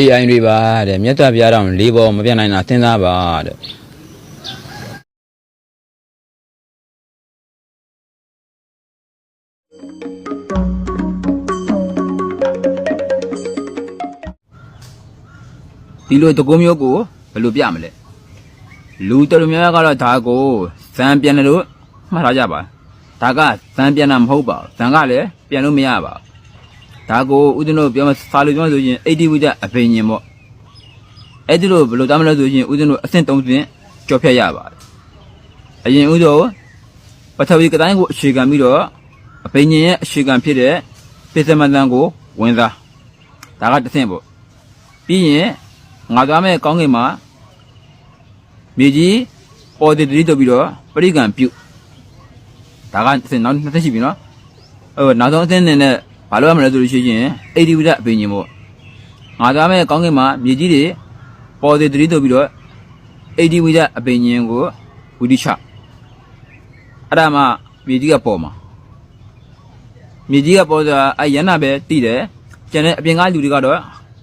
AI တွေပါတဲ့မြတ်စွာဘုရားတော်လေးပေါ်မပြတ်နိုင်တာစဉ်းစားပါတဲ့ဒီလိုတကုံးမျိုးကိုဘယ်လိုပြမလဲလူတော်တော်များများကတော့ဒါကိုဇန်ပြန်တယ်လို့မှတ်ထားကြပါဒါကဇန်ပြန်တာမဟုတ်ပါဘူးဇန်ကလည်းပြန်လို့မရပါဘူး ဒါကိုဦးဇင်းတို့ပြောမစာလို့ပြောမဆိုရင်80ဝိဒအဘိညာဉ်ပေါ့အဲ့ဒီလိုဘယ်လိုတမ်းမလဲဆိုရင်ဦးဇင်းတို့အဆင့်3ဆင့်ကြော်ဖြတ်ရပါတယ်အရင်ဦးဆုံးပထဝီကတိုင်းကိုအခြေခံပြီးတော့အဘိညာဉ်ရဲ့အခြေခံဖြစ်တဲ့ပိစမတန်ကိုဝင်စားဒါကတစ်ဆင့်ပေါ့ပြီးရင်ငါသွားမဲ့ကောင်းကင်မှာမြေကြီးပေါ်တည်တည်တော့ပြီးတော့ပရိကံပြုတ်ဒါကတစ်စနောက်နှစ်သက်ရှိပြီနော်ဟိုနောက်ဆုံးအဆင့်နဲ့နဲ့ ဘာလို့ရမလဲဆိုလို့ရှိရင်အိဒီဝိဒအပင်ရှင်ပေါ့ငါသွားမဲ့ကောင်းကင်မှာမြေကြီးတွေပေါ်တည်တည်တော့ပြီးတော့အိဒီဝိဒအပင်ရှင်ကိုဝိဒိချအဲ့ဒါမှမြေကြီးကပေါ်မှာမြေကြီးကပေါ်ဆိုတာအဲရန်နာပဲတည်တယ်ကျန်တဲ့အပြင်ကလူတွေကတော့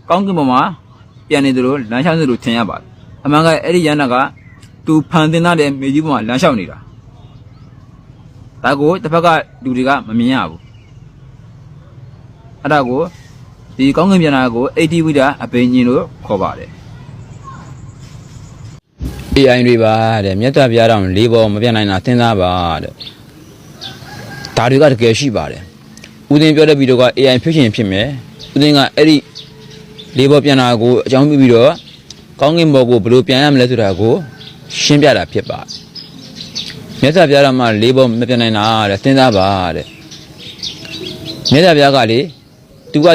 ကောင်းကင်ပေါ်မှာပြန်နေသလိုလမ်းလျှောက်သလိုထင်ရပါတယ်အမှန်ကအဲ့ဒီရန်နာကသူဖန်တင်တဲ့မြေကြီးပေါ်မှာလမ်းလျှောက်နေတာဒါကိုတစ်ဖက်ကလူတွေကမမြင်ရဘူး အဲ့ဒါကိုဒီကောင်းကင်ပြန်လာကို80ဝိဒါအပင်ကြီးလို့ခေါ်ပါတယ် AI တွေပါတဲ့မြတ်စွာဘုရားတော်လေးပေါ်မပြတ်နိုင်တာစဉ်းစားပါတဲ့ဒါတွေကတကယ်ရှိပါတယ်ဦးသိန်းပြောတဲ့ဗီဒီယိုက AI ဖြစ်ရှင်ဖြစ်မယ်ဦးသိန်းကအဲ့ဒီလေးပေါ်ပြန်တာကိုအကြောင်းပြပြီးတော့ကောင်းကင်ဘော်ကိုဘယ်လိုပြန်ရမလဲဆိုတာကိုရှင်းပြတာဖြစ်ပါတယ်မြတ်စွာဘုရားတော်မှာလေးပေါ်မပြတ်နိုင်တာတဲ့စဉ်းစားပါတဲ့မြတ်စွာဘုရားကလေ သူက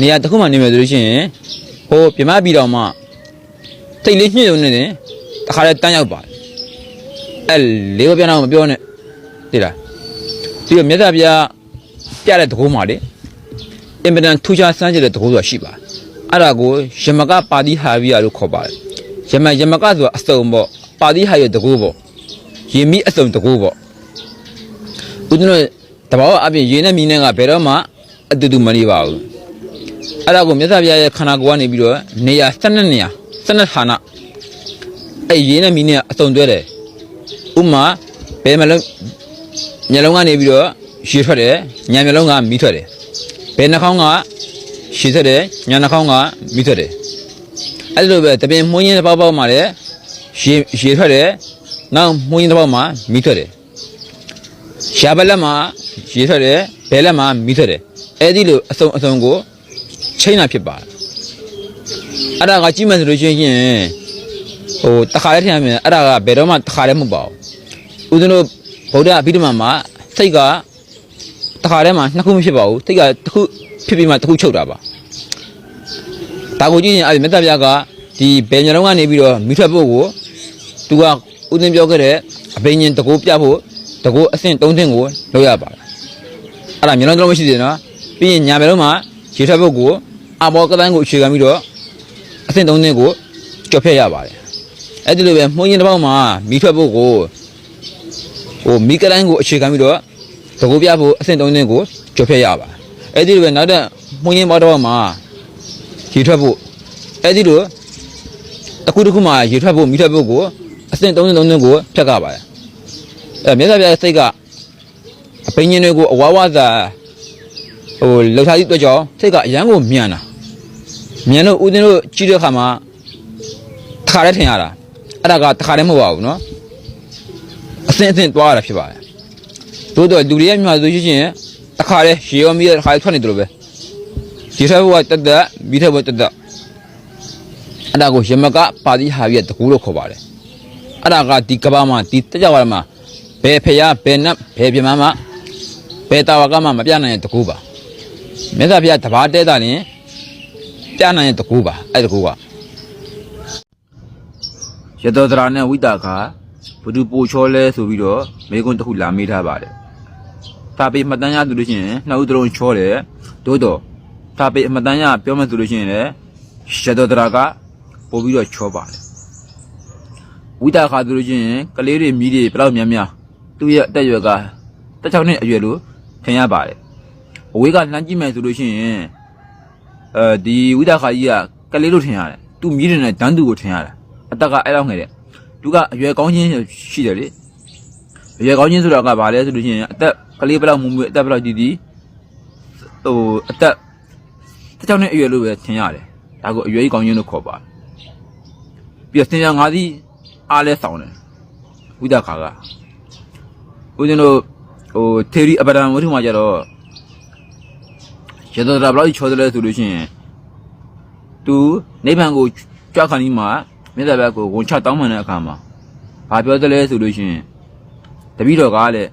နေရာတစ်ခုမှနေမယ်ဆိုလို့ရှိရင်ဟိုပြမပြည်တော်မှာတိတ်လေးညှိ့ုံနေတယ်တခါလဲတန်းရောက်ပါတယ်အဲလေးဘပြန်တော့မပြောနဲ့သိလားပြီးတော့မြတ်စွာဘုရားပြတဲ့တကူမှာလေအင်ပဒန်ထူးခြားစမ်းကြတဲ့တကူဆိုတာရှိပါတယ်အဲ့ဒါကိုယမကပါတိဟာရိယလို့ခေါ်ပါတယ်ယမယမကဆိုတာအစုံပေါ့ပါတိဟာရိယတကူပေါ့ရေမိအစုံတကူပေါ့ဦးဇင်းတို့တဘာဝအပြင်ရေနဲ့မီးနဲ့ကဘယ်တော့မှ အတူတူမနေပါဘူးအဲ့ဒါကိုမြတ်စွာဘုရားရဲ့ခန္ဓာကိုယ်ကနေပြီးတော့နေရာ12နေရာ12ဌာနအဲ့ရင်းနဲ့မီးနဲ့အစုံတွဲတယ်ဥမာဘယ်မလုံးမျက်လုံးကနေပြီးတော့ရှည်ထွက်တယ်ညာမျက်လုံးကမီးထွက်တယ်ဘယ်နှာခေါင်းကရှည်ထွက်တယ်ညာနှာခေါင်းကမီးထွက်တယ်အဲ့လိုပဲတပင်မှုန်းရင်းတစ်ပေါက်ပေါက်မှာလည်းရှည်ရှည်ထွက်တယ်နောက်မှုန်းရင်းတစ်ပေါက်မှာမီးထွက်တယ်ရှားပလက်မှာရှည်ထွက်တယ်ဘယ်လက်မှာမီးထွက်တယ် အဲ့ဒီလိုအစုံအစုံကိုချိန်တာဖြစ်ပါတယ်အဲ့ဒါကကြည့်မှဆိုလို့ရှိရင်ဟိုတခါလေးထင်ရမြင်အဲ့ဒါကဘယ်တော့မှတခါလေးမဟုတ်ပါဘူးဦးဇင်းတို့ဗုဒ္ဓအဘိဓမ္မာမှာစိတ်ကတခါလေးမှနှစ်ခုမဖြစ်ပါဘူးစိတ်ကတစ်ခုဖြစ်ပြီးမှတစ်ခုချုပ်တာပါဒါကိုကြည့်ရင်အဲ့ဒီမေတ္တာပြကဒီဘယ်ညလုံးကနေပြီးတော့မိထွက်ဖို့ကိုသူကဦးဇင်းပြောခဲ့တဲ့အဘိညာဉ်တကိုးပြဖို့တကိုးအဆင့်၃ဆင့်ကိုလုပ်ရပါတယ်အဲ့ဒါမျက်လုံးတစ်လုံးမရှိသေးနော် ပြီးရင်ညာမျက်လုံးမှာရေထွက်ဖို့ကိုအဘောကတိုင်းကိုအခြေခံပြီးတော့အဆင့်၃ဆင့်ကိုကြော်ဖြတ်ရပါတယ်အဲ့ဒီလိုပဲမှုန်းရင်တစ်ပေါက်မှာမီးထွက်ဖို့ကိုဟိုမီးကလိုင်းကိုအခြေခံပြီးတော့သကိုပြဖို့အဆင့်သုံးဆင့်ကိုကျော်ဖြတ်ရပါအဲ့ဒီလိုပဲနောက်တဲ့မှုန်းရင်ပေါက်တစ်ပေါက်မှာရေထွက်ဖို့အဲ့ဒီလိုတစ်ခုတစ်ခုမှာရေထွက်ဖို့မီးထွက်ဖို့ကိုအဆင့်သုံးဆင့်သုံးဆင့်ကိုဖြတ်ကြပါတယ်အဲ့မြတ်စွာဘုရားရဲ့စိတ်ကအပိညာဉ်တွေကိုအဝါဝသာ ဟိုလှုပ်ထားသည့်အတွက်ကြောင့်စိတ်ကအရန်ကိုမြန်တာမြန်လို့ဦးဇင်းတို့ကြည့်တဲ့အခါမှာတစ်ခါတည်းထင်ရတာ အဲ့ဒါကတခါတည်းမဟုတ်ပါဘူးเนาะအစင်အစင်တွားရတာဖြစ်ပါတယ်တို့တော့လူတွေရဲ့မြန်မာဆိုရှင်တခါတည်းရေရောမီးတခါတည်းထွက်နေတယ်လို့ပဲဒီထက်ဘုကတက်တက်မိထက်ဘုတက်တက်အဲ့ဒါကိုယမကပါတိဟာပြီးတကူလို့ခေါ်ပါတယ်အဲ့ဒါကဒီကဘာမှာဒီတက်ကြပါမှာဘယ်ဖရားဘယ်နတ်ဘယ်ပြမမှာဘယ်တာဝကမှမပြနိုင်တဲ့တကူပါ မြတ်စွာဘုရားတဘာတဲတာရင်ပြနိုင်တဲ့တကူပါအဲ့တကူကရတောဒရာနဲ့ဝိတာကဘုသူပိုချောလဲဆိုပြီးတော့မေကွန်းတစ်ခုလာမေးထားပါတယ်ဒါပေမှတ်တမ်းရသူလို့ရှိရင်နှစ်ဦးသလုံးချောတယ်တိုးတော့ဒါပေအမှတ်တမ်းရပြောမှဆိုလို့ရှိရင်လည်းရတောဒရာကပို့ပြီးတော့ချောပါတယ်ဝိတာခါဆိုလို့ရှိရင်ကလေးတွေမိတွေဘယ်လောက်များများသူ့ရဲ့အသက်အရွယ်ကတစ်ချောင်းနှစ်အရွယ်လို့ထင်ရပါတယ် အဝေးကလှမ်းကြည့်မယ်ဆိုလို့ရှိရင်အဲဒီဝိတာခါကြီးကကလေးလို့ထင်ရတယ်သူမြည်တယ်နဲ့ဒန်းသူကိုထင်ရတယ်အသက်ကအဲ့လောက်ငယ်တဲ့သူကအရွယ်ကောင်းချင်းရှိတယ်လေအရွယ်ကောင်းချင်းဆိုတာကဘာလဲဆိုလို့ရှိရင်အသက်ကလေးဘယ်လောက်မူမူအသက်ဘယ်လောက်ကြီးကြီးဟိုအသက်တစ်ချောင်းနဲ့အရွယ်လို့ပဲထင်ရတယ်ဒါကိုအရွယ်ကြီးကောင်းချင်းလို့ခေါ်ပါပြီးတော့စင်ရငါးစီးအားလဲဆောင်တယ်ဝိဒခါကဦးဇင်းတို့ဟိုထေရီအပဒံဝတ္ထုမှာကြတော့ ရတနာဘယ်လောက်ကြီးချောတယ်လဲဆိုလို့ရှိရင်သူနိဗ္ဗာန်ကိုကြွခါနီးမှာမြတ်စွာဘုရားကိုဝန်ချတောင်းပန်တဲ့အခါမှာဘာပြောသလဲဆိုလို့ရှိရင်တပည့်တော်ကလည်း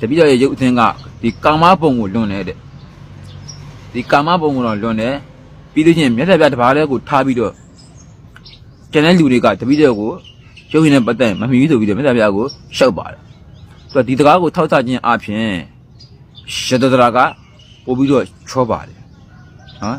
တပည့်တော်ရဲ့ရုပ်အသင်းကဒီကာမဘုံကိုလွန်တယ်တဲ့ဒီကာမဘုံကိုတော့လွန်တယ်ပြီးလို့ရှိရင်မြတ်စွာဘုရားတပါးလဲကိုထားပြီးတော့ကျန်တဲ့လူတွေကတပည့်တော်ကိုရုပ်ရည်နဲ့ပတ်သက်ရင်မမီဘူးဆိုပြီးတော့မြတ်စွာဘုရားကိုရှောက်ပါတယ်သူကဒီတကားကိုထောက်ဆခြင်းအပြင်ရတဒရာက ပို့ပြီးတော့ချောပါတယ်နော်